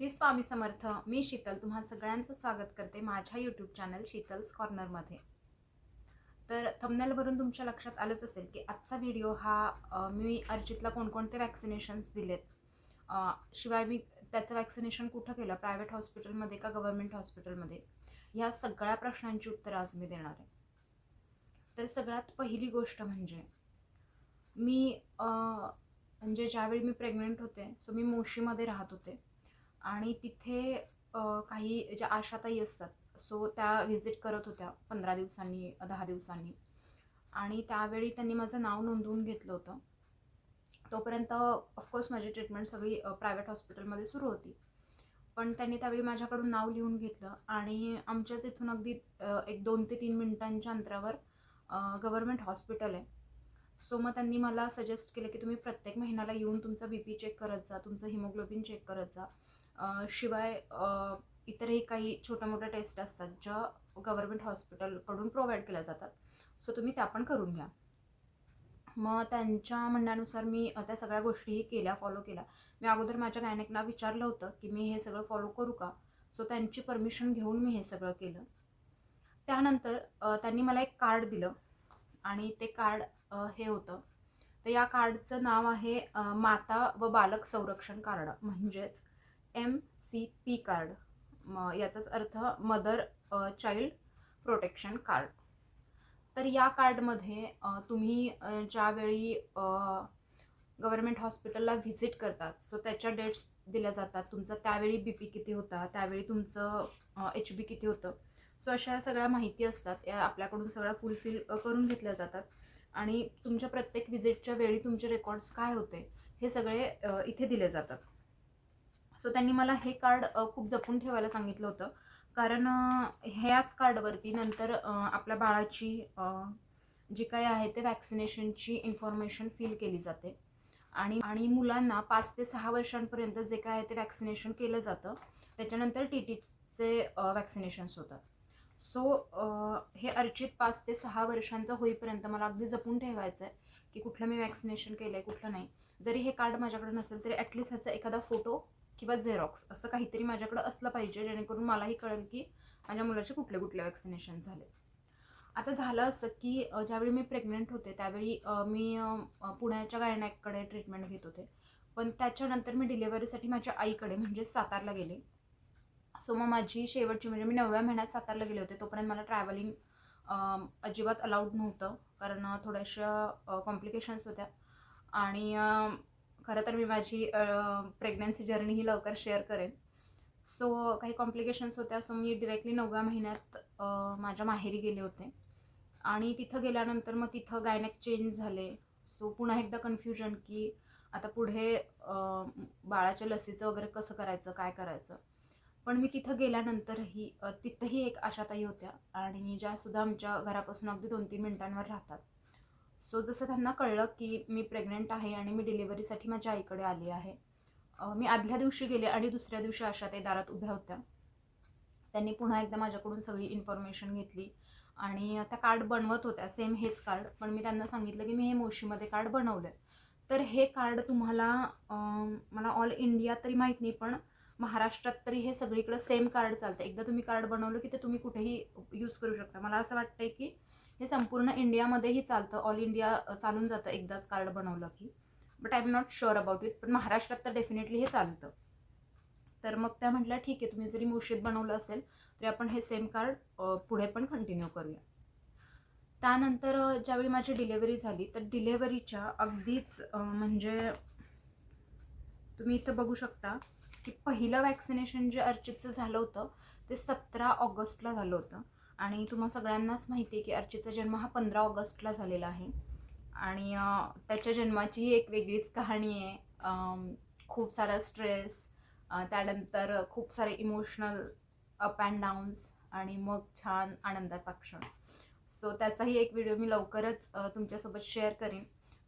श्री स्वामी समर्थ मी शीतल तुम्हा सगळ्यांचं स्वागत करते माझ्या यूट्यूब चॅनल शीतल्स कॉर्नरमध्ये तर थंबनेलवरून तुमच्या लक्षात आलंच असेल की आजचा व्हिडिओ हा मी अर्जितला कोणकोणते वॅक्सिनेशन्स दिलेत. शिवाय मी त्याचं वॅक्सिनेशन कुठं केलं? प्रायव्हेट हॉस्पिटलमध्ये का गव्हर्मेंट हॉस्पिटलमध्ये ह्या सगळ्या प्रश्नांची उत्तरं आज मी देणार आहे. तर सगळ्यात पहिली गोष्ट म्हणजे मी म्हणजे ज्यावेळी मी प्रेग्नंट होते सो मी मोशीमध्ये राहत होते आणि तिथे काही ज्या आशाताई असतात सो त्या व्हिजिट करत होत्या पंधरा दिवसांनी दहा दिवसांनी. आणि त्यावेळी त्यांनी माझं नाव नोंदवून घेतलं होतं. तोपर्यंत ऑफकोर्स माझी ट्रीटमेंट सगळी प्रायव्हेट हॉस्पिटलमध्ये सुरू होती. पण त्यांनी त्यावेळी माझ्याकडून नाव लिहून घेतलं आणि आमच्याच इथून अगदी एक दोन ते तीन मिनिटांच्या अंतरावर गव्हर्मेंट हॉस्पिटल आहे. सो मग त्यांनी मला सजेस्ट केलं की तुम्ही प्रत्येक महिन्याला येऊन तुमचा बी पी चेक करत जा तुमचं हिमोग्लोबिन चेक करत जा. शिवाय इतरही काही छोट्या मोठ्या टेस्ट असतात ज्या गव्हर्मेंट हॉस्पिटलकडून प्रोव्हाइड केल्या जातात. सो तुम्ही त्या पण करून घ्या. मग त्यांच्या म्हणण्यानुसार मी त्या सगळ्या गोष्टीही केल्या फॉलो केल्या. मी अगोदर माझ्या गायनेकना विचारलं होतं की मी हे सगळं फॉलो करू का? सो त्यांची परमिशन घेऊन मी हे सगळं केलं. त्यानंतर त्यांनी मला एक कार्ड दिलं आणि ते कार्ड हे होतं. तर या कार्डचं नाव आहे माता व बालक संरक्षण कार्ड म्हणजेच एम सी पी कार्ड म याचाच अर्थ मदर चाइल्ड प्रोटेक्शन कार्ड तर या कार्डमध्ये तुम्ही ज्यावेळी गव्हर्मेंट हॉस्पिटलला व्हिजिट करतात सो त्याच्या डेट्स दिल्या जातात. तुमचा त्यावेळी बी पी किती होता त्यावेळी तुमचं एच बी किती होतं? सो अशा सगळ्या माहिती असतात. या आपल्याकडून सगळ्या फुलफिल करून घेतल्या जातात. आणि तुमच्या प्रत्येक व्हिजिटच्या वेळी तुमचे रेकॉर्ड्स काय होते हे सगळे इथे दिले जातात. सो त्यांनी मला हे कार्ड खूप जपून ठेवायला सांगितलं होतं. कारण ह्याच कार्डवरती नंतर आपल्या बाळाची जी काही आहे ते वॅक्सिनेशनची इन्फॉर्मेशन फिल केली जाते. आणि आणि मुलांना पाच ते सहा वर्षांपर्यंत जे काय आहे ते वॅक्सिनेशन केलं जातं. त्याच्यानंतर टी टीचे वॅक्सिनेशन्स होतात. सो हे अर्चित पाच ते सहा वर्षांचं होईपर्यंत मला अगदी जपून ठेवायचं आहे की कुठलं मी वॅक्सिनेशन केलं आहे कुठलं नाही. जरी हे कार्ड माझ्याकडे नसेल तरी ॲटलिस्ट ह्याचा एखादा फोटो किंवा झेरॉक्स असं काहीतरी माझ्याकडे असलं पाहिजे जेणेकरून मलाही कळेल की माझ्या मुलाचे कुठले कुठले वॅक्सिनेशन झाले. आता झालं असं की ज्यावेळी मी प्रेग्नंट होते त्यावेळी मी पुण्याच्या गायनॅककडे ट्रीटमेंट घेत होते. पण त्याच्यानंतर मी डिलेवरीसाठी माझ्या आईकडे म्हणजे सातारला गेले. सो मग माझी शेवटची म्हणजे मी नवव्या महिन्यात सातारला गेले होते तोपर्यंत मला ट्रॅव्हलिंग अजिबात अलाउड नव्हतं. कारण थोड्याशा कॉम्प्लिकेशन्स होत्या. आणि खरं तर मी माझी प्रेग्नन्सी जर्नी ही लवकर शेअर करेन. सो काही कॉम्प्लिकेशन्स होत्या सो मी डिरेक्टली नवव्या महिन्यात माझ्या माहेरी गेले होते. आणि तिथं गेल्यानंतर मग तिथं गायनेक चेंज झाले. सो पुन्हा एकदा कन्फ्युजन की आता पुढे बाळाच्या लसीचं वगैरे कसं करायचं काय करायचं? पण मी तिथं गेल्यानंतरही तिथंही एक आशाताई होत्या. आणि ज्यासुद्धा आमच्या घरापासून अगदी दोन तीन मिनिटांवर राहतात. सो जसं त्यांना कळलं की मी प्रेग्नंट आहे आणि मी डिलिव्हरीसाठी माझ्या आईकडे आली आहे. मी आदल्या दिवशी गेले आणि दुसऱ्या दिवशी आशाताई दारात उभ्या होत्या. त्यांनी पुन्हा एकदा माझ्याकडून सगळी इन्फॉर्मेशन घेतली आणि त्या कार्ड बनवत होत्या. सेम हेच कार्ड पण मी त्यांना सांगितलं की मी हे मोशीमध्ये कार्ड बनवलं आहे तर हे कार्ड तुम्हाला मला ऑल इंडिया तरी माहीत नाही पण महाराष्ट्रात तरी हे सगळीकडं सेम कार्ड चालतं एकदा तुम्ही कार्ड बनवलं की ते तुम्ही कुठेही यूज करू शकता. मला असं वाटतंय की हे संपूर्ण इंडियामध्येही चालतं. ऑल इंडिया चालून जातं एकदाच कार्ड बनवलं की. But I am not sure about it पण महाराष्ट्रात तर डेफिनेटली हे चालतं. तर मग त्या म्हटल्या ठीक आहे तुम्ही जरी मुशीत बनवलं असेल तरी आपण हे सेम कार्ड पुढे पण कंटिन्यू करूया. त्यानंतर ज्यावेळी माझी डिलेवरी झाली तर डिलेवरीच्या अगदीच म्हणजे तुम्ही इथं बघू शकता की पहिलं वॅक्सिनेशन जे अर्चितचं झालं होतं ते सतरा ऑगस्टला झालं होतं. आणि तुम्हा सगळ्यांनाच माहिती आहे की अर्चितचा जन्म हा पंधरा ऑगस्टला झालेला आहे. आणि त्याच्या जन्माचीही एक वेगळीच कहाणी आहे. खूप सारा स्ट्रेस त्यानंतर खूप सारे इमोशनल अप अँड डाऊन्स आणि मग छान आनंदाचा क्षण. सो त्याचाही एक व्हिडिओ मी लवकरच तुमच्यासोबत शेअर करेन.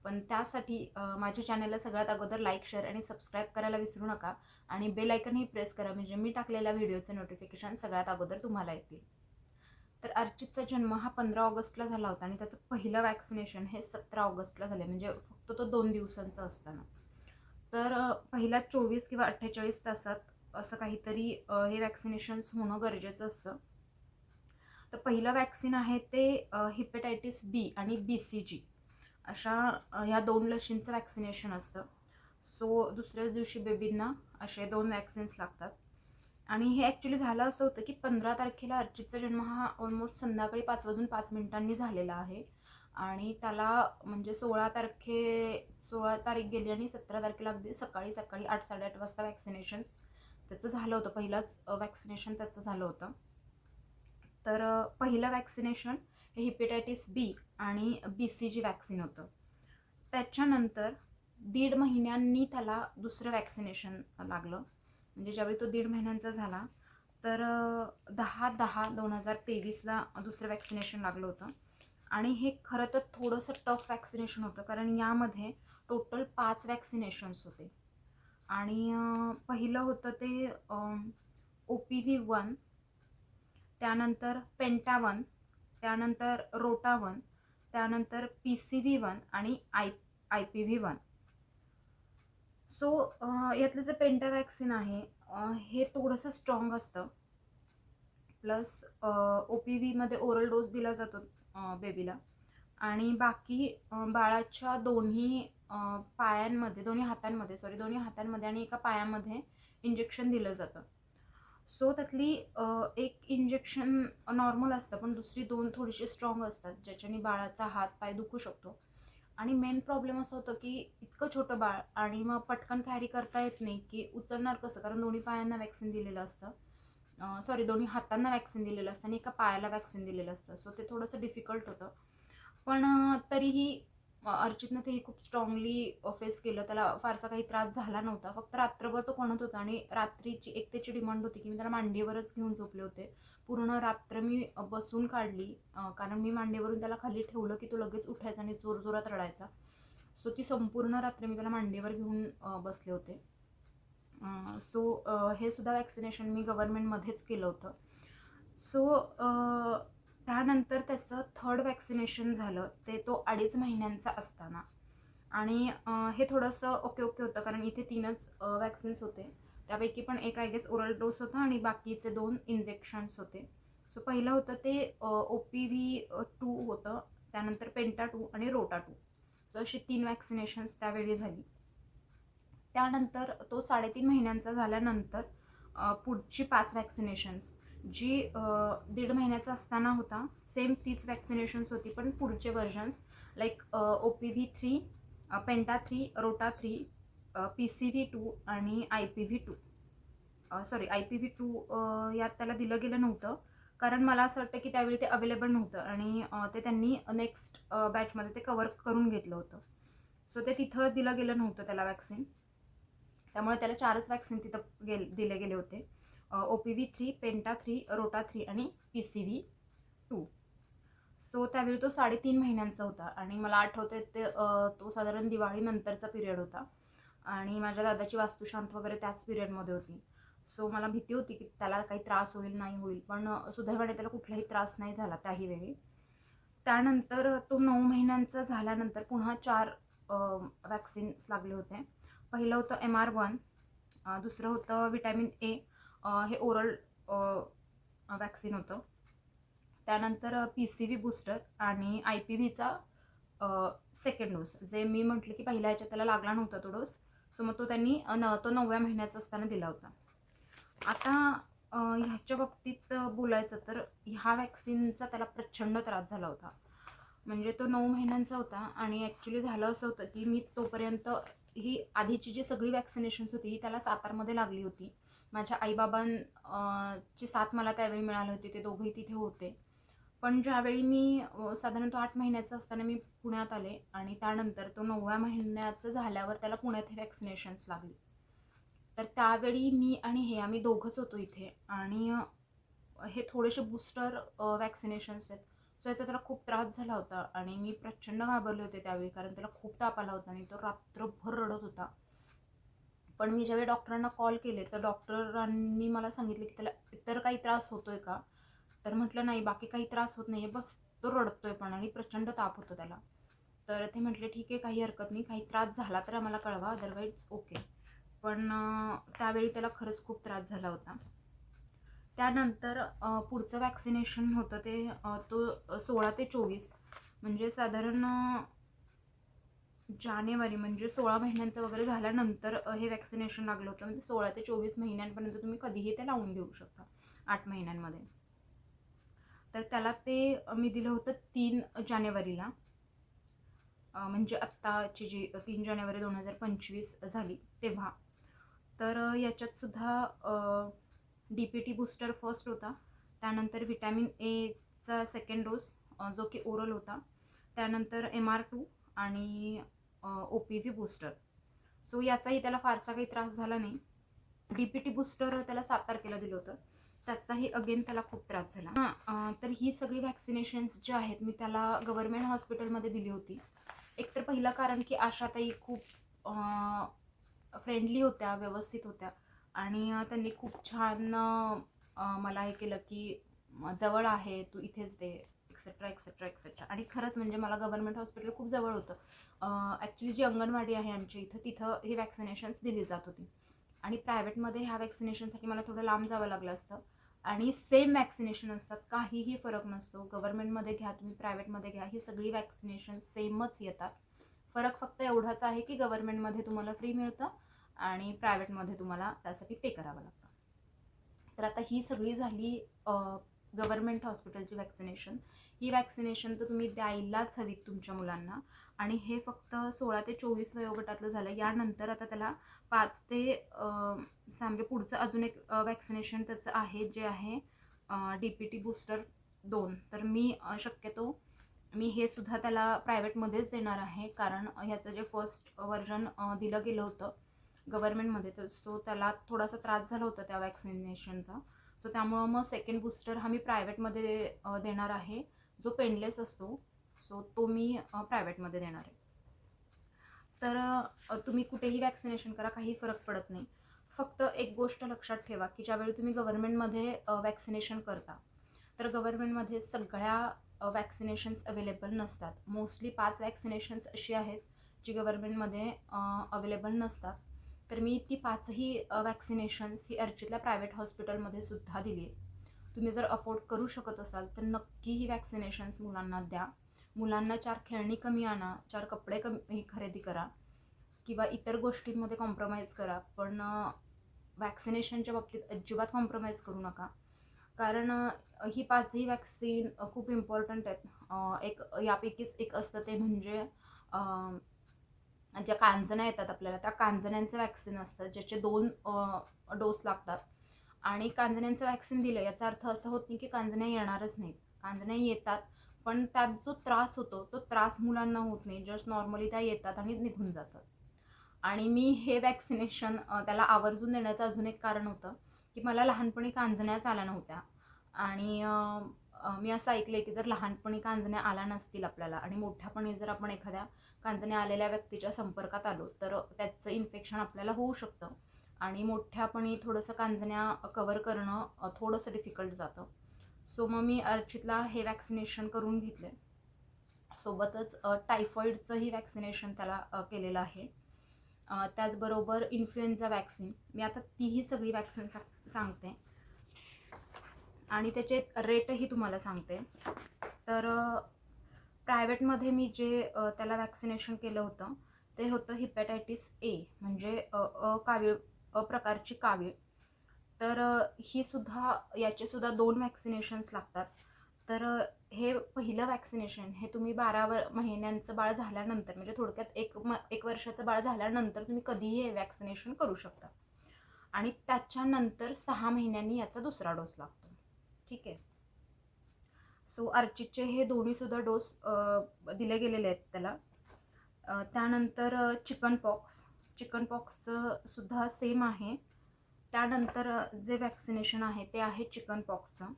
पण त्यासाठी माझ्या चॅनलला सगळ्यात अगोदर लाईक शेअर आणि सबस्क्राईब करायला विसरू नका. आणि बेल आयकनही प्रेस करा. म्हणजे मी टाकलेल्या व्हिडिओचं नोटिफिकेशन सगळ्यात अगोदर तुम्हाला येतील. तर अर्चितचा जन्म हा पंधरा ऑगस्टला झाला होता आणि त्याचं पहिलं वॅक्सिनेशन हे सतरा ऑगस्टला झालं म्हणजे फक्त तो दोन दिवसांचा असताना. तर पहिल्या चोवीस किंवा अठ्ठेचाळीस तासात असं काहीतरी हे वॅक्सिनेशन्स होणं गरजेचं असतं. तर पहिलं वॅक्सिन आहे ते हिपेटायटिस बी आणि बी सी जी अशा ह्या दोन लशींचं वॅक्सिनेशन असतं. सो दुसऱ्याच दिवशी बेबींना असे दोन वॅक्सिन्स लागतात. आणि हे ॲक्च्युली झालं असं होतं की पंधरा तारखेला अर्जितचा जन्म हा ऑलमोस्ट संध्याकाळी पाच वाजून पाच मिनिटांनी झालेला आहे. आणि त्याला म्हणजे सोळा तारखे सोळा तारीख गेली आणि सतरा तारखेला अगदी सकाळी सकाळी आठ साडेआठ वाजता वॅक्सिनेशन्स त्याचं झालं होतं. पहिलंच वॅक्सिनेशन त्याचं झालं होतं. तर पहिलं वॅक्सिनेशन हे हिपेटायटिस बी आणि बी सी जी वॅक्सिन होतं. त्याच्यानंतर दीड महिन्यांनी त्याला दुसरं वॅक्सिनेशन लागलं. म्हणजे ज्यावेळी तो दीड महिन्यांचा झाला तर दहा दहा दोन हजार तेवीसला दुसरं वॅक्सिनेशन लागलं होतं. आणि हे खरं तर थोडंसं टफ वॅक्सिनेशन होतं कारण यामध्ये टोटल पाच वॅक्सिनेशन्स होते. आणि पहिलं होतं ते ओ पी व्ही वन त्यानंतर पेंटा वन त्यानंतर रोटा वन त्यानंतर पी सी व्ही वन आणि I I P V one so यातलं जे पेंटावॅक्सिन आहे हे थोडंसं स्ट्रॉंग असतं. प्लस ओ पी व्हीमध्ये ओरल डोस दिला जातो बेबीला आणि बाकी बाळाच्या दोन्ही पायांमध्ये दोन्ही हातांमध्ये सॉरी दोन्ही हातांमध्ये आणि एका पायामध्ये इंजेक्शन दिलं जातं. सो त्यातली एक इंजेक्शन नॉर्मल असतं पण दुसरी दोन थोडीशी स्ट्रॉंग असतात ज्याच्याने बाळाचा हात पाय दुखू शकतो. आणि मेन प्रॉब्लेम असं होतं की इतकं छोटं बाळ आणि मग पटकन कॅरी करता येत नाही की उचलणार कसं? कारण दोन्ही पायांना वॅक्सिन दिलेलं असतं. सॉरी दोन्ही हातांना वॅक्सिन दिलेलं असतं आणि एका पायाला वॅक्सिन दिलेलं असतं. सो ते थोडंसं डिफिकल्ट होतं. पण तरीही अर्चितनं तेही खूप स्ट्रॉंगली फेस केलं. त्याला फारसा काही त्रास झाला नव्हता. फक्त रात्रभर तो कोणत होता आणि रात्रीची एक त्याची डिमांड होती की मी त्याला मांडीवरच घेऊन झोपले होते. पूर्ण रात्र मी बसून काढली. कारण मी मांडीवरून त्याला खाली ठेवलं की तो लगेच उठायचा आणि जोरजोरात रडायचा. सो ती संपूर्ण रात्र मी त्याला मांडीवर घेऊन बसले होते. सो हे सुद्धा वॅक्सिनेशन मी गव्हर्मेंटमध्येच केलं होतं. सो त्यानंतर त्याचं थर्ड वॅक्सिनेशन झालं. ते तो अडीच महिन्यांचा असताना. आणि हे थोडंसं ओके ओके होतं कारण इथे तीनच वॅक्सिन्स होते. त्यापैकी पण एक आय गेस ओरल डोस होता आणि बाकीचे दोन इंजेक्शन्स होते. सो पहिलं होतं ते ओ पी व्ही टू होतं. त्यानंतर पेंटा टू आणि रोटा टू सो अशी तीन वॅक्सिनेशन्स त्यावेळी झाली. त्यानंतर तो साडेतीन महिन्यांचा झाल्यानंतर पुढची पाच वॅक्सिनेशन्स जी दीड महिन्याचा असताना होता सेम तीच वॅक्सिनेशन्स होती पण पुढचे versions like O P V three penta three rota three P C V two आणि I P V two sorry I P V two यात त्याला दिलं गेलं नव्हतं. कारण मला असं वाटतं की त्यावेळी ते अवेलेबल नव्हतं आणि ते त्यांनी नेक्स्ट बॅचमध्ये ते कवर करून घेतलं होतं. सो ते तिथं दिलं गेलं नव्हतं त्याला वॅक्सिन त्यामुळे त्याला चारच वॅक्सिन तिथं गेल दिले गेले होते. O P V three penta three rota three आणि P C V two so त्यावेळी तो साडेतीन महिन्यांचा होता आणि मला आठवतं ते तो साधारण दिवाळीनंतरचा पिरियड होता. आणि माझ्या दादाची वास्तुशांत वगैरे त्याच पिरियडमध्ये होती. सो मला भीती होती की त्याला काही त्रास होईल नाही होईल. पण सुदैवाने त्याला कुठलाही त्रास नाही झाला त्याही वेळी. त्यानंतर तो नऊ महिन्यांचा झाल्यानंतर पुन्हा चार वॅक्सिन्स लागले होते. पहिलं होतं एम आर वन दुसरं होतं विटॅमिन ए हे ओरल वॅक्सिन होतं. त्यानंतर पी सी व्ही बूस्टर आणि आय पी व्हीचा सेकंड डोस जे मी म्हटलं की पहिल्या ह्याच्यात त्याला लागला नव्हता तो डोस सो मग तो त्यांनी न तो नवव्या महिन्याचा असताना दिला होता. आता ह्याच्या बाबतीत बोलायचं तर ह्या वॅक्सिनचा त्याला प्रचंड त्रास झाला होता. म्हणजे तो नऊ महिन्यांचा होता आणि ॲक्च्युली झालं असं होतं की मी तोपर्यंत ही आधीची जी सगळी वॅक्सिनेशन्स होती ही त्याला सातारमध्ये लागली होती. माझ्या आईबाबांची साथ मला त्यावेळी मिळाली होती ते दोघेही तिथे होते. पण ज्यावेळी मी साधारणतः आठ महिन्याचं असताना मी पुण्यात आले आणि त्यानंतर तो नवव्या महिन्याचं झाल्यावर त्याला पुण्यात हे वॅक्सिनेशन्स लागली. तर त्यावेळी मी आणि हे आम्ही दोघंच होतो इथे आणि हे थोडेसे बूस्टर वॅक्सिनेशन्स आहेत. सो याचा त्याला खूप त्रास झाला होता आणि मी प्रचंड घाबरले होते त्यावेळी कारण त्याला खूप ताप आला होता आणि तो रात्रभर रडत होता. पण मी ज्यावेळी डॉक्टरांना कॉल केले तर डॉक्टरांनी मला सांगितले की त्याला इतर काही त्रास होतोय का? तर म्हटलं नाही बाकी काही त्रास होत नाही बस. तो रडतोय पण आणि प्रचंड ताप होतो त्याला. तर ते म्हटले ठीक आहे काही हरकत नाही काही त्रास झाला तर आम्हाला कळवा अदरवाईज ओके पण त्यावेळी त्याला खरंच खूप त्रास झाला होता. त्यानंतर पुढचं वॅक्सिनेशन होतं ते तो सोळा ते चोवीस म्हणजे साधारण जानेवारी म्हणजे सोळा महिन्यांचं वगैरे झाल्यानंतर हे वॅक्सिनेशन लागलं होतं. म्हणजे सोळा ते चोवीस महिन्यांपर्यंत तुम्ही कधीही ते लावून घेऊ शकता आठ महिन्यांमध्ये. तर त्याला ते मी दिलं होतं तीन जानेवारीला. म्हणजे आत्ताची जी तीन जानेवारी दोन हजार पंचवीस झाली तेव्हा. तर याच्यात सुद्धा D P T booster first होता. त्यानंतर व्हिटॅमिन एचा सेकंड डोस जो की ओरल होता. त्यानंतर एम आर टू आणि O P V booster so याचाही त्याला फारसा काही त्रास झाला नाही. डी पी टी बूस्टर त्याला सात तारखेला दिलं होतं. त्याचाही अगेन त्याला खूप त्रास झाला. हां तर ही सगळी व्हॅक्सिनेशन्स जे आहेत मी त्याला गव्हर्मेंट हॉस्पिटलमध्ये दिली होती. एक तर पहिलं कारण की आशाताई खूप फ्रेंडली होत्या व्यवस्थित होत्या. आणि त्यांनी खूप छान मला हे केलं की जवळ आहे तू इथेच दे एक्सेट्रा एक्सेट्रा एक्सेट्रा आणि खरंच म्हणजे मला गव्हर्मेंट हॉस्पिटल खूप जवळ होतं. ॲक्च्युली जी अंगणवाडी आहे आमच्या इथं तिथं ही वॅक्सिनेशन्स दिली जात होती. आणि प्रायव्हेटमध्ये ह्या वॅक्सिनेशनसाठी मला थोडं लांब जावं लागलं असतं. आणि सेम वॅक्सिनेशन असतात काहीही फरक नसतो. गव्हर्मेंटमध्ये घ्या तुम्ही प्रायव्हेटमध्ये घ्या ही सगळी वॅक्सिनेशन सेमच येतात. फरक फक्त एवढाच आहे की गव्हर्मेंटमध्ये तुम्हाला फ्री मिळतं आणि प्रायव्हेटमध्ये तुम्हाला त्यासाठी पे करावं लागतं. तर आता ही सगळी झाली गव्हर्मेंट हॉस्पिटलची वॅक्सिनेशन ही वॅक्सिनेशन तर तुम्ही द्यायलाच हवीत तुमच्या मुलांना. आणि हे फक्त सोळा ते चोवीस वयोगटातलं झालं. यानंतर आता त्याला पाच ते म्हणजे पुढचं अजून एक वॅक्सिनेशन त्याचं आहे जे आहे डी पी टी बूस्टर दोन. तर मी शक्यतो मी हे सुद्धा त्याला प्रायव्हेटमध्येच देणार आहे. कारण ह्याचं जे फर्स्ट व्हर्जन दिलं गेलं होतं गव्हर्मेंटमध्ये तर सो त्याला थोडासा त्रास झाला होता त्या वॅक्सिनेशनचा सो त्यामुळं मग सेकंड बूस्टर हा मी प्रायव्हेटमध्ये देणार आहे. जो पेनलेस असतो सो तो मी प्रायव्हेटमध्ये देणार आहे. तर तुम्ही कुठेही वॅक्सिनेशन करा काही फरक पडत नाही. फक्त एक गोष्ट लक्षात ठेवा की ज्यावेळी तुम्ही गव्हर्नमेंटमध्ये वॅक्सिनेशन करता तर गव्हर्मेंटमध्ये सगळ्या वॅक्सिनेशन्स अवेलेबल नसतात. मोस्टली पाच वॅक्सिनेशन्स अशी आहेत जी गव्हर्मेंटमध्ये अवेलेबल नसतात. तर मी ती पाचही वॅक्सिनेशन्स ही अर्चितल्या प्रायव्हेट हॉस्पिटलमध्ये सुद्धा दिली आहेत तुम्ही जर अफोर्ड करू शकत असाल तर नक्की ही वॅक्सिनेशन्स मुलांना द्या. मुलांना चार खेळणी कमी आणा चार कपडे कमी खरेदी करा किंवा इतर गोष्टींमध्ये कॉम्प्रोमाइज करा. पण वॅक्सिनेशनच्या बाबतीत अजिबात कॉम्प्रोमाइज करू नका. कारण ही पाचही वॅक्सिन खूप इम्पॉर्टंट आहेत. एक यापैकीच एक असतं ते म्हणजे ज्या कांजण्या येतात आपल्याला त्या कांजण्यांचं वॅक्सिन असतं ज्याचे दोन डोस लागतात. आणि कांजण्यांचं वॅक्सिन दिलं याचा अर्थ असं होत नाही की कांजण्या येणारच नाहीत. कांजण्या येतात पण त्यात जो त्रास होतो तो त्रास मुलांना होत नाही. जस्ट नॉर्मली त्या येतात आणि निघून जातात. आणि मी हे वॅक्सिनेशन त्याला आवर्जून देण्याचं अजून एक कारण होतं की मला लहानपणी कांजण्याच आल्या नव्हत्या. आणि मी असं ऐकलं आहे की जर लहानपणी कांजण्या आल्या नसतील आपल्याला आणि मोठ्यापणी जर आपण एखाद्या कांजण्या आलेल्या व्यक्तीच्या संपर्कात आलो तर त्याचं इन्फेक्शन आपल्याला होऊ शकतं. आणि मोठ्यापणी थोडंसं कांजण्या कवर करणं थोडंसं डिफिकल्ट जातं. सो मग मी अर्चितला हे वॅक्सिनेशन करून घेतले. सोबतच टायफॉईडचंही वॅक्सिनेशन त्याला केलेलं आहे. त्याचबरोबर इन्फ्लुएन्झा वॅक्सिन मी आता तीही सगळी वॅक्सिन सा सांगते. आणि त्याचे रेटही तुम्हाला सांगते. तर प्रायव्हेटमध्ये मी जे त्याला वॅक्सिनेशन केलं होतं ते होतं हिपॅटायटिस ए म्हणजे अ कावीळ अ प्रकारची कावीळ. तर ही सुद्धा याचे सुद्धा दोन वॅक्सिनेशन्स लागतात. तर हे पहिलं वॅक्सिनेशन हे तुम्ही बारा वर महिन्यांचं बाळ झाल्यानंतर म्हणजे थोडक्यात एक म एक वर्षाचं बाळ झाल्यानंतर तुम्ही कधीही हे वॅक्सिनेशन करू शकता. आणि त्याच्यानंतर सहा महिन्यांनी याचा दुसरा डोस लागतो. ठीक आहे? सो अर्चितचे हे दोन्हीसुद्धा डोस दिले गेलेले आहेत त्याला. त्यानंतर चिकन पॉक्स चिकन पॉक्स सुद्धा सेम आहे. त्यानंतर जे वॅक्सिनेशन आहे ते आहे चिकन पॉक्सचं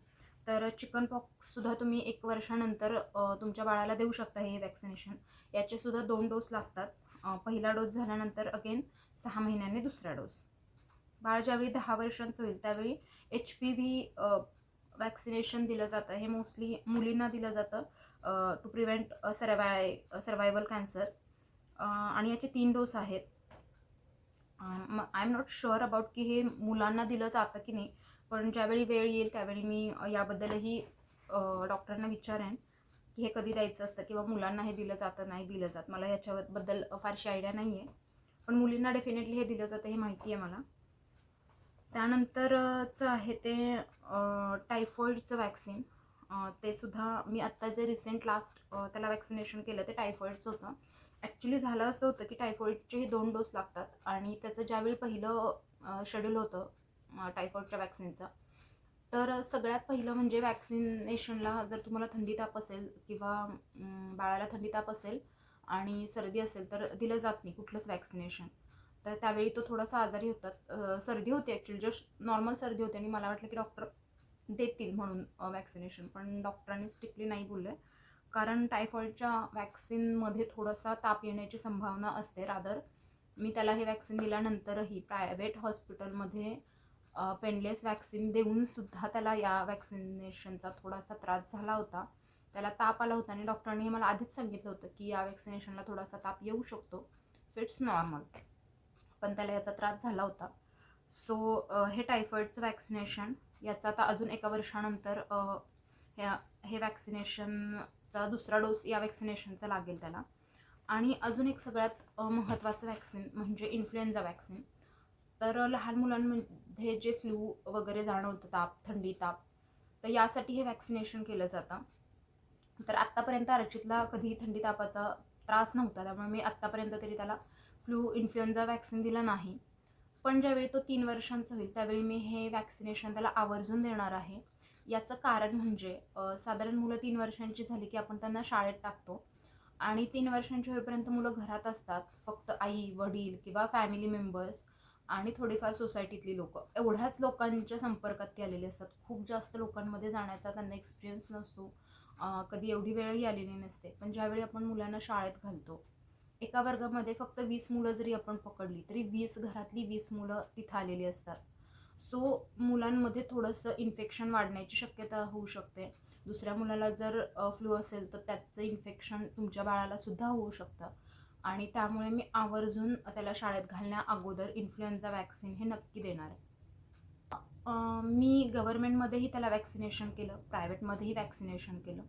तर चिकन पॉक्ससुद्धा तुम्ही एक वर्षानंतर तुमच्या बाळाला देऊ शकता हे वॅक्सिनेशन याचेसुद्धा दोन डोस लागतात. पहिला डोस झाल्यानंतर अगेन सहा महिन्यांनी दुसरा डोस बाळ ज्यावेळी दहा वर्षांचं होईल त्यावेळी एच पी व्ही वॅक्सिनेशन दिलं जातं. हे मोस्टली मुलींना दिलं जातं टू प्रिव्हेंट सर्वाय सर्वायवल कॅन्सर आणि याचे तीन डोस आहेत. I am not sure about की हे मुलांना दिलं जातं की नाही पण ज्यावेळी वेळ येईल त्यावेळी मी याबद्दलही डॉक्टरांना विचारेन की हे कधी द्यायचं असतं किंवा मुलांना हे दिलं जातं नाही दिलं जात. मला ह्याच्याबद्दल फारशी आयडिया नाही आहे पण मुलींना डेफिनेटली हे दिलं जातं हे माहिती आहे मला. त्यानंतरचं आहे ते टायफॉईडचं वॅक्सिन ते सुद्धा मी आत्ता जे रिसेंट लास्ट त्याला वॅक्सिनेशन केलं ते टायफॉईडचं होतं. ॲक्च्युली झालं असं होतं की टायफॉईडचेही दोन डोस लागतात. आणि त्याचं ज्यावेळी पहिलं शेड्यूल होतं टायफॉईडच्या वॅक्सिनचं तर सगळ्यात पहिलं म्हणजे वॅक्सिनेशनला जर तुम्हाला थंडी ताप असेल किंवा बाळाला थंडी ताप असेल आणि सर्दी असेल तर दिलं जात नाही कुठलंच वॅक्सिनेशन तर त्यावेळी तो थोडासा आजारी होता सर्दी होती ॲक्च्युली जस्ट नॉर्मल सर्दी होती आणि मला वाटलं की डॉक्टर देतील म्हणून वॅक्सिनेशन पण डॉक्टरांनी स्ट्रिक्टली नाही बोलले. कारण टायफॉईडच्या वॅक्सिनमध्ये थोडासा ताप येण्याची संभावना असते रादर मी त्याला हे वॅक्सिन दिल्यानंतरही प्रायव्हेट हॉस्पिटलमध्ये पेनलेस वॅक्सिन देऊन सुद्धा त्याला या वॅक्सिनेशनचा थोडासा त्रास झाला होता. त्याला ताप आला होता आणि डॉक्टरांनी मला आधीच सांगितलं होतं की या वॅक्सिनेशनला थोडासा ताप येऊ शकतो. सो इट्स नॉर्मल पण त्याला याचा त्रास झाला होता. सो हे टायफॉईडचं वॅक्सिनेशन याचा आता अजून एका वर्षानंतर ह्या हे चा दुसरा डोस या वॅक्सिनेशनचा लागेल त्याला. आणि अजून एक सगळ्यात महत्त्वाचं वॅक्सिन म्हणजे इन्फ्लुएन्झा वॅक्सिन तर लहान मुलांमध्ये जे फ्लू वगैरे जाणवतं ताप थंडी ताप तर यासाठी हे वॅक्सिनेशन केलं जातं. तर आत्तापर्यंत अर्चितला कधी थंडी तापाचा त्रास नव्हता त्यामुळे मी आत्तापर्यंत तरी त्याला फ्लू इन्फ्लुएन्झा वॅक्सिन दिलं नाही. पण ज्यावेळी तो तीन वर्षांचा होईल त्यावेळी मी हे वॅक्सिनेशन त्याला आवर्जून देणार आहे. याचं कारण म्हणजे साधारण मुलं तीन वर्षांची झाली की आपण त्यांना शाळेत टाकतो. आणि तीन वर्षांची होईपर्यंत मुलं घरात असतात. फक्त आई वडील किंवा फॅमिली मेंबर्स आणि थोडीफार सोसायटीतली लोक. एवढ्याच लोकांच्या संपर्कात ते आलेले असतात. खूप जास्त लोकांमध्ये जाण्याचा त्यांना एक्सपिरियन्स नसतो. कधी एवढी वेळही आलेली नसते. पण ज्यावेळी आपण मुलांना शाळेत घालतो एका वर्गामध्ये फक्त वीस मुलं जरी आपण पकडली तरी वीस घरातली वीस मुलं तिथं आलेली असतात. सो मुलांमध्ये थोडंसं इन्फेक्शन वाढण्याची शक्यता होऊ शकते. दुसऱ्या मुलाला जर फ्लू असेल तर त्याचं इन्फेक्शन तुमच्या बाळाला सुद्धा होऊ शकतं. आणि त्यामुळे मी आवर्जून त्याला शाळेत घालण्या अगोदर इन्फ्लुएन्झा वॅक्सिन हे नक्की देणार आहे. मी गव्हर्मेंटमध्येही त्याला वॅक्सिनेशन केलं प्रायव्हेटमध्येही वॅक्सिनेशन केलं.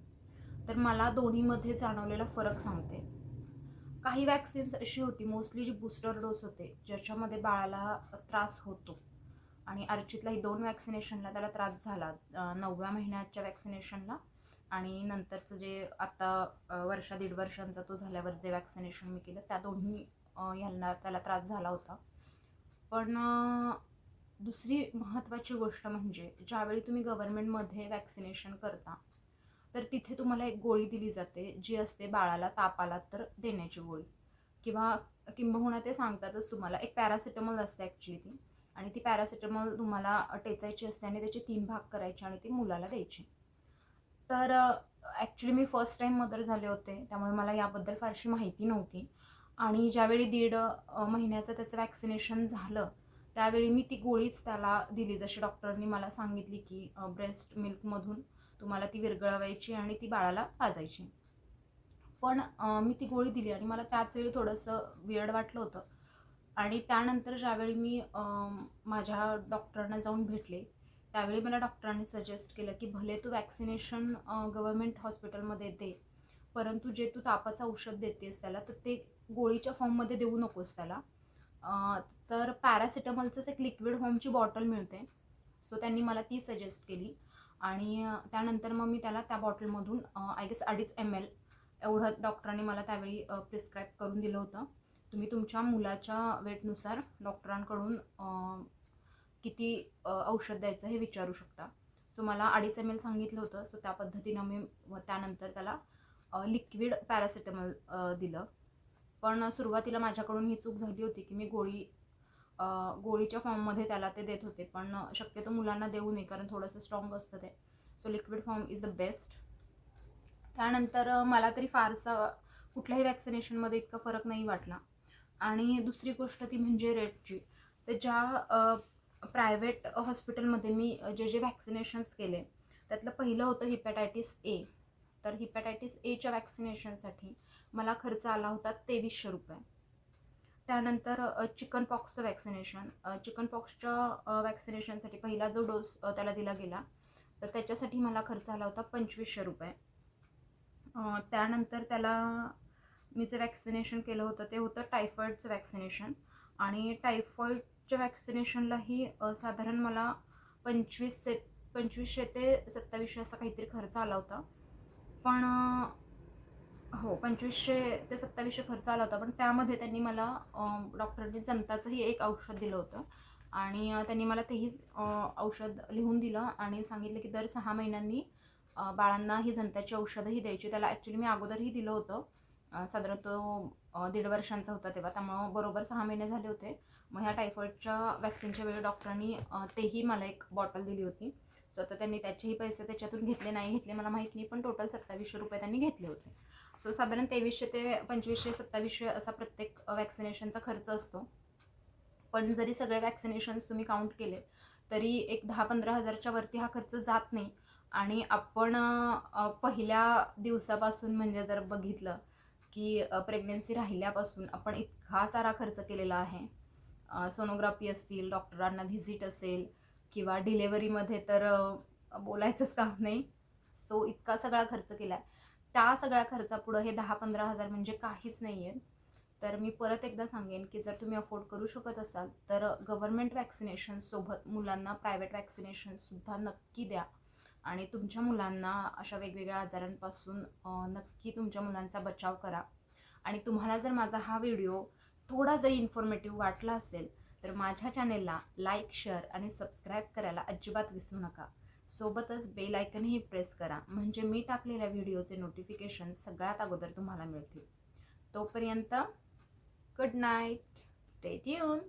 तर मला दोन्हीमध्ये जाणवलेला फरक सांगते. काही वॅक्सिन्स अशी होती मोस्टली जी बूस्टर डोस होते ज्याच्यामध्ये बाळाला त्रास होतो. आणि अर्चितलाही दोन वॅक्सिनेशनला त्याला त्रास झाला. नवव्या महिन्याच्या वॅक्सिनेशनला आणि नंतरचं जे आता वर्षा दीड वर्षांचा तो झाल्यावर जे वॅक्सिनेशन मी केलं त्या दोन्ही ह्यांना त्याला त्रास झाला होता. पण दुसरी महत्त्वाची गोष्ट म्हणजे ज्यावेळी तुम्ही गव्हर्मेंटमध्ये वॅक्सिनेशन करता तर तिथे तुम्हाला एक गोळी दिली जाते जी असते बाळाला तापाला तर देण्याची गोळी. किंवा किंबहुना ते सांगतातच तुम्हाला. एक पॅरासिटामॉल असते ॲक्च्युली ती. आणि ती पॅरासिटामॉल तुम्हाला टेचायची असते आणि त्याचे तीन भाग करायचे आणि ती मुलाला द्यायची. तर ॲक्च्युली मी फर्स्ट टाईम मदर झाले होते त्यामुळे मला याबद्दल फारशी माहिती नव्हती. आणि ज्यावेळी दीड महिन्याचं त्याचं वॅक्सिनेशन झालं त्यावेळी मी ती गोळीच त्याला दिली. जशी डॉक्टरनी मला सांगितली की ब्रेस्ट मिल्कमधून तुम्हाला ती विरघळवायची आणि ती बाळाला पाजायची. पण मी ती गोळी दिली आणि मला त्याच वेळी थोडंसं वियर्ड वाटलं होतं. आणि त्यानंतर ज्यावेळी मी माझ्या डॉक्टरांना जाऊन भेटले त्यावेळी मला डॉक्टरांनी सजेस्ट केलं की भले तू वॅक्सिनेशन गव्हर्मेंट हॉस्पिटलमध्ये दे परंतु जे तू तापाचं औषध देतेस त्याला तर ते गोळीच्या फॉर्ममध्ये देऊ नकोस त्याला. तर पॅरासिटामॉलचंच एक लिक्विड फॉर्मची बॉटल मिळते. सो त्यांनी मला ती सजेस्ट केली. आणि त्यानंतर मग मी त्याला त्या बॉटलमधून आय गेस अडीच एम एल एवढं डॉक्टरांनी मला त्यावेळी प्रिस्क्राईब करून दिलं होतं. तुम्ही तुमच्या मुलाच्या वेटनुसार डॉक्टरांकडून किती औषध द्यायचं हे विचारू शकता. सो मला अडीच एम एल सांगितलं होतं सो त्या पद्धतीनं मी त्यानंतर त्याला लिक्विड पॅरासिटेमॉल दिलं. पण सुरुवातीला माझ्याकडून ही चूक झाली होती की मी गोळी गोळीच्या फॉर्ममध्ये त्याला ते देत होते पण शक्यतो मुलांना देऊ नये कारण थोडंसं स्ट्रॉंग असतं ते. So liquid form is the best. त्यानंतर मला तरी फारसा कुठल्याही वॅक्सिनेशनमध्ये इतका फरक नाही वाटला. आणि दुसरी गोष्ट ती म्हणजे रेटची तर ज्या प्रायव्हेट हॉस्पिटलमध्ये मी जे जे वॅक्सिनेशन्स केले त्यातलं पहिलं होतं हिपॅटायटिस ए तर हिपॅटायटिस एच्या वॅक्सिनेशनसाठी मला खर्च आला होता तेवीसशे रुपये. त्यानंतर चिकन पॉक्सचं वॅक्सिनेशन चिकन पॉक्सच्या वॅक्सिनेशनसाठी पहिला जो डोस त्याला दिला गेला तर त्याच्यासाठी मला खर्च आला होता पंचवीसशे रुपये. त्यानंतर त्याला मी जे वॅक्सिनेशन केलं होतं ते होतं टायफॉईडचं वॅक्सिनेशन आणि टायफॉईडच्या वॅक्सिनेशनलाही साधारण मला पंचवीसशे पंचवीसशे ते सत्तावीसशे असा काहीतरी खर्च आला होता. पण हो पंचवीसशे ते सत्तावीसशे खर्च आला होता. पण त्यामध्ये त्यांनी मला डॉक्टरने जनताचंही एक औषध दिलं होतं. आणि त्यांनी मला तेही औषध लिहून दिलं आणि सांगितलं की दर सहा महिन्यांनी बाळांना ही जनताची औषधंही द्यायची. त्याला ॲक्च्युली मी अगोदरही दिलं होतं. साधारण तो दीड वर्षांचा होता तेव्हा. त्यामुळं बरोबर सहा महिने झाले होते. मग ह्या टायफॉईडच्या वॅक्सिनच्या वेळी डॉक्टरांनी तेही मला एक बॉटल दिली होती. सो आता त्यांनी त्याचेही पैसे त्याच्यातून घेतले नाही घेतले मला माहीत नाही पण टोटल सत्तावीसशे रुपये त्यांनी घेतले होते. सो साधारण तेवीसशे ते पंचवीसशे सत्तावीसशे असा प्रत्येक वॅक्सिनेशनचा खर्च असतो. पण जरी सगळे वॅक्सिनेशन्स तुम्ही काउंट केले तरी एक दहा पंधरा हजारच्या वरती हा खर्च जात नाही. आणि आपण पहिल्या दिवसापासून म्हणजे जर बघितलं की प्रेग्नेन्सी राहिल्यापासून आपण इतका सारा खर्च केलेला आहे. सोनोग्राफी असतील डॉक्टरांना व्हिजिट असेल किंवा डिलेवरीमध्ये तर बोलायचंच काम नाही. सो इतका सगळा खर्च केला आहे त्या सगळ्या खर्चापुढं हे दहा पंधरा हजार म्हणजे काहीच नाही आहेत तर मी परत एकदा सांगेन की जर तुम्ही अफोर्ड करू शकत असाल तर गव्हर्मेंट वॅक्सिनेशनसोबत मुलांना प्रायव्हेट वॅक्सिनेशनसुद्धा नक्की द्या. आणि तुमच्या मुलांना अशा वेगवेगळ्या आजारांपासून नक्की तुमच्या मुलांचा बचाव करा. आणि तुम्हाला जर माझा हा व्हिडिओ थोडा जरी इन्फॉर्मेटिव्ह वाटला असेल तर माझ्या चॅनेलला लाईक शेअर आणि सबस्क्राईब करायला अजिबात विसरू नका. सोबतच बेल आयकनही प्रेस करा म्हणजे मी टाकलेल्या व्हिडिओचे नोटिफिकेशन सगळ्यात अगोदर तुम्हाला मिळतील. तोपर्यंत गुड नाईट स्टे ट्यून